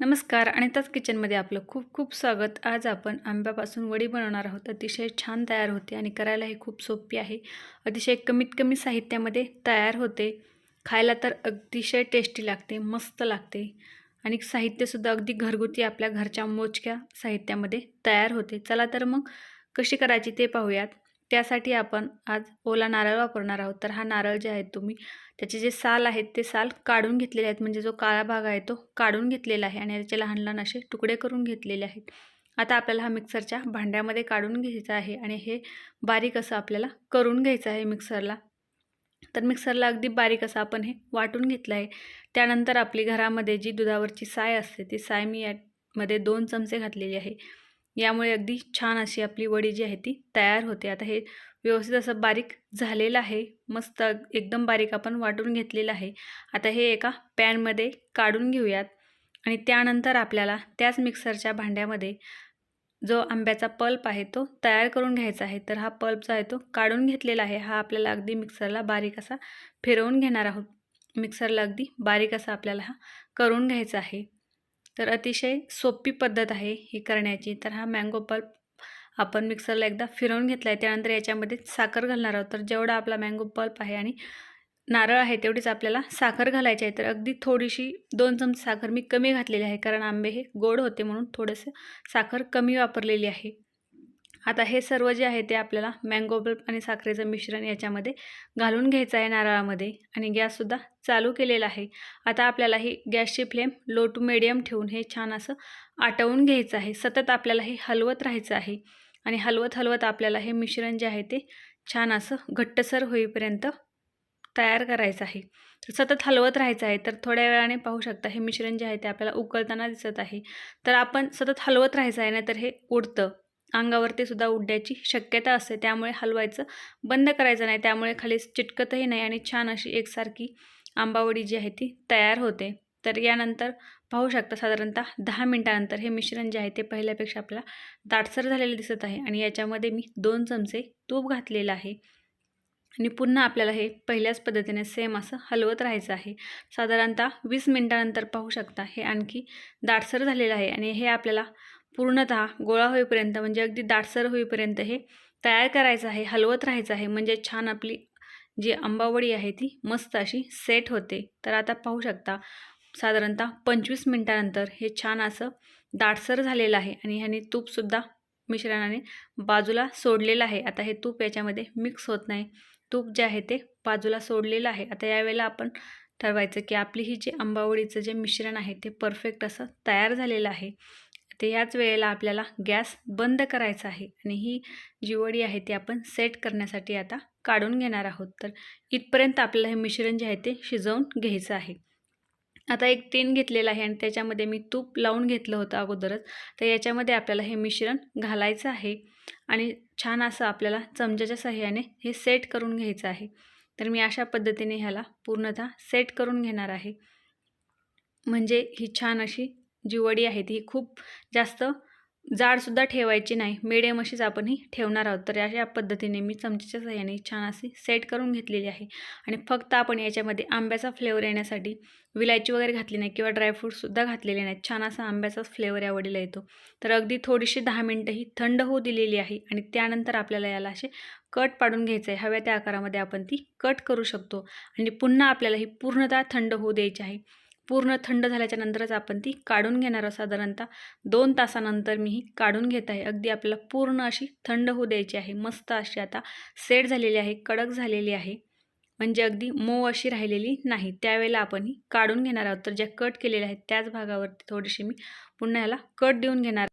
नमस्कार अनिताच किचनमध्ये आपलं खूप खूप स्वागत. आज आपण आंब्यापासून वडी बनवणार आहोत. अतिशय छान तयार होते आणि करायलाही खूप सोपी आहे. अतिशय कमीत कमी साहित्यामध्ये तयार होते. खायला तर अतिशय टेस्टी लागते मस्त लागते. आणि साहित्यसुद्धा अगदी घरगुती आपल्या घरच्या मोजक्या साहित्यामध्ये तयार होते. चला तर मग कशी करायची ते पाहूयात. त्यासाठी आपण आज ओला नारळ वापरणार आहोत. तर हा नारळ जे आहे तुम्ही त्याचे जे साल आहेत ते साल काढून घेतलेले आहेत. म्हणजे जो काळा भाग आहे तो काढून घेतलेला आहे आणि त्याचे लहान लहान असे तुकडे करून घेतलेले आहेत. आता आपल्याला हा मिक्सरच्या भांड्यामध्ये काढून घ्यायचा आहे आणि हे बारीक असं आपल्याला करून घ्यायचं आहे मिक्सरला. तर मिक्सरला अगदी बारीक असं आपण हे वाटून घेतलं आहे. त्यानंतर आपली घरामध्ये जी दुधावरची साय असते ती साय मी यामध्ये दोन चमचे घातलेली आहे. यामुळे अगदी छान अशी आपली वडी जी आहे ती तयार होते. आता हे व्यवस्थित असं बारीक झालेलं आहे. मस्त एकदम बारीक आपण वाटून घेतलेलं आहे. आता हे एका पॅनमध्ये काढून घेऊयात आणि त्यानंतर आपल्याला त्याच मिक्सरच्या भांड्यामध्ये जो आंब्याचा पल्प आहे तो तयार करून घ्यायचा आहे. तर हा पल्प जो आहे तो काढून घेतलेला आहे. हा आपल्याला अगदी मिक्सरला बारीक असा फिरवून घेणार आहोत. मिक्सरला अगदी बारीक असा आपल्याला हा करून घ्यायचा आहे. तर अतिशय सोपी पद्धत आहे ही करण्याची. तर हा मँगो पल्प आपण मिक्सरला एकदा फिरवून घेतला आहे त्यानंतर याच्यामध्ये साखर घालणार आहोत. तर जेवढा आपला मँगो पल्प आहे आणि नारळ आहे तेवढीच आपल्याला साखर घालायची आहे. तर अगदी थोडीशी दोन चमचे साखर मी कमी घातलेली आहे. कारण आंबे हे गोड होते म्हणून थोडंसं साखर कमी वापरलेली आहे. आता हे सर्व जे आहे ते आपल्याला मँगो बल्ब आणि साखरेचं मिश्रण याच्यामध्ये घालून घ्यायचं आहे नारळामध्ये आणि गॅससुद्धा चालू केलेला आहे. आता आपल्याला ही गॅसची फ्लेम लो टू मिडियम ठेवून हे छान असं आटवून घ्यायचं आहे. सतत आपल्याला हे हलवत राहायचं आहे आणि हलवत हलवत आपल्याला हे मिश्रण जे आहे ते छान असं घट्टसर होईपर्यंत तयार करायचं आहे. तर सतत हलवत राहायचं आहे. तर थोड्या वेळाने पाहू शकता हे मिश्रण जे आहे ते आपल्याला उकळताना दिसत आहे. तर आपण सतत हलवत राहायचं आहे नाहीतर हे उडतं. अंगावरती सुद्धा उडण्याची शक्यता असते. त्यामुळे हलवायचं बंद करायचं नाही. त्यामुळे खाली चिटकतही नाही आणि छान अशी एकसारखी आंबावडी जी आहे ती तयार होते. तर यानंतर पाहू शकता साधारणतः दहा मिनटानंतर हे मिश्रण जे आहे ते पहिल्यापेक्षा आपल्याला दाटसर झालेलं दिसत आहे आणि याच्यामध्ये मी दोन चमचे तूप घातलेलं आहे. आणि पुन्हा आपल्याला हे पहिल्याच पद्धतीने सेम असं हलवत राहायचं आहे. साधारणतः वीस मिनटानंतर पाहू शकता हे आणखी दाटसर झालेलं आहे आणि हे आपल्याला पूर्णतः गोळा होईपर्यंत म्हणजे अगदी दाटसर होईपर्यंत हे तयार करायचं आहे हलवत राहायचं आहे. म्हणजे छान आपली जी आंबावडी आहे ती मस्त अशी सेट होते. तर आता पाहू शकता साधारणतः पंचवीस मिनटानंतर हे छान असं दाटसर झालेलं आहे आणि ह्याने तूपसुद्धा मिश्रणाने बाजूला सोडलेलं आहे. आता हे तूप याच्यामध्ये मिक्स होत नाही. तूप जे आहे ते बाजूला सोडलेलं आहे. आता यावेळेला आपण ठरवायचं की आपली ही जे आंबावडीचं जे मिश्रण आहे ते परफेक्ट असं तयार झालेलं आहे. तर याच वेळेला आपल्याला गॅस बंद करायचा आहे. आणि ही जी वडी आहे ती आपण सेट करण्यासाठी आता काढून घेणार आहोत. तर इथपर्यंत आपल्याला हे मिश्रण जे आहे ते शिजवून घ्यायचं आहे. आता एक तेन घेतलेलं आहे आणि त्याच्यामध्ये मी तूप लावून घेतलं होतं अगोदरच. तर याच्यामध्ये आपल्याला हे मिश्रण घालायचं आहे. आणि छान असं आपल्याला चमच्याच्या सहाय्याने हे सेट करून घ्यायचं आहे. तर मी अशा पद्धतीने ह्याला पूर्णतः सेट करून घेणार आहे. म्हणजे ही छान अशी जी वडी आहे ती खूप जास्त जाडसुद्धा ठेवायची नाही. मिडियम अशीच आपण ही ठेवणार आहोत. तर अशा पद्धतीने मी चमच्याच्या सहाय्याने छान अशी सेट करून घेतलेली आहे. आणि फक्त आपण याच्यामध्ये आंब्याचा फ्लेवर येण्यासाठी विलायची वगैरे घातली नाही किंवा ड्रायफ्रूटसुद्धा घातलेले नाहीत. छान असा आंब्याचाच फ्लेवर या वडीला येतो. तर अगदी थोडीशी दहा मिनटं ही थंड होऊ दिलेली आहे आणि त्यानंतर आपल्याला याला असे कट पाडून घ्यायचं आहे हव्या त्या आकारामध्ये आपण ती कट करू शकतो. आणि पुन्हा आपल्याला ही पूर्णतः थंड होऊ द्यायची आहे. पूर्ण थंड झाल्याच्या नंतरच आपण ती काढून घेणार आहोत साधारणतः. दोन तासानंतर मी ही काढून घेत आहे. अगदी आपल्याला पूर्ण अशी थंड होऊ द्यायची आहे. मस्त अशी आता सेट झालेली आहे कडक झालेली आहे. म्हणजे अगदी मऊ अशी राहिलेली नाही. त्यावेळेला आपण ही काढून घेणार आहोत. तर ज्या कट केलेल्या आहेत त्याच भागावरती थोडीशी मी पुन्हा याला कट देऊन घेणार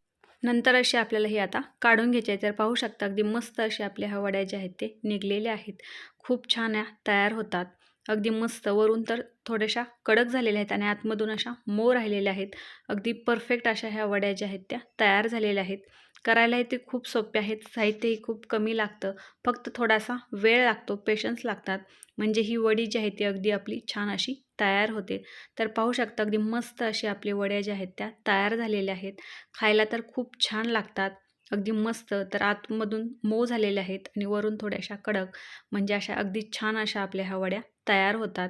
नंतर अशी आपल्याला हे आता काढून घ्यायची आहे. तर पाहू शकता अगदी मस्त असे आपल्या ह्या वड्या ज्या आहेत ते निघलेल्या आहेत. खूप छान या तयार होतात. अगदी मस्त. वरून तर थोड्याशा कडक झालेल्या आहेत आणि आतमधून अशा मो राहिलेल्या आहेत. अगदी परफेक्ट अशा ह्या वड्या ज्या आहेत त्या तयार झालेल्या आहेत. करायलाही ते खूप सोपे आहेत. साहित्यही खूप कमी लागतं. फक्त थोडासा वेळ लागतो पेशन्स लागतात. म्हणजे ही वडी जी आहे ती अगदी आपली छान अशी तयार होते. तर पाहू शकता अगदी मस्त अशी आपली वड्या ज्या आहेत त्या तयार झालेल्या आहेत. खायला तर खूप छान लागतात. अगदी मस्त. तर आतमधून मऊ झालेल्या आहेत आणि वरून थोड्याशा कडक म्हणजे अशा अगदी छान अशा आपल्या ह्या वड्या तयार होतात.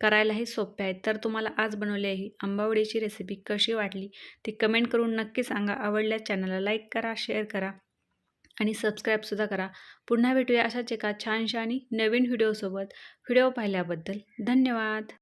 करायलाही सोप्या आहेत. तर तुम्हाला आज बनवलेली ही आंबावडीची रेसिपी कशी वाटली ती कमेंट करून नक्की सांगा. आवडल्या चॅनलला लाईक करा शेअर करा आणि सबस्क्राईबसुद्धा करा. पुन्हा भेटूया अशाच एका छानशा आणि नवीन व्हिडिओसोबत व्हिडिओ पाहिल्याबद्दल धन्यवाद.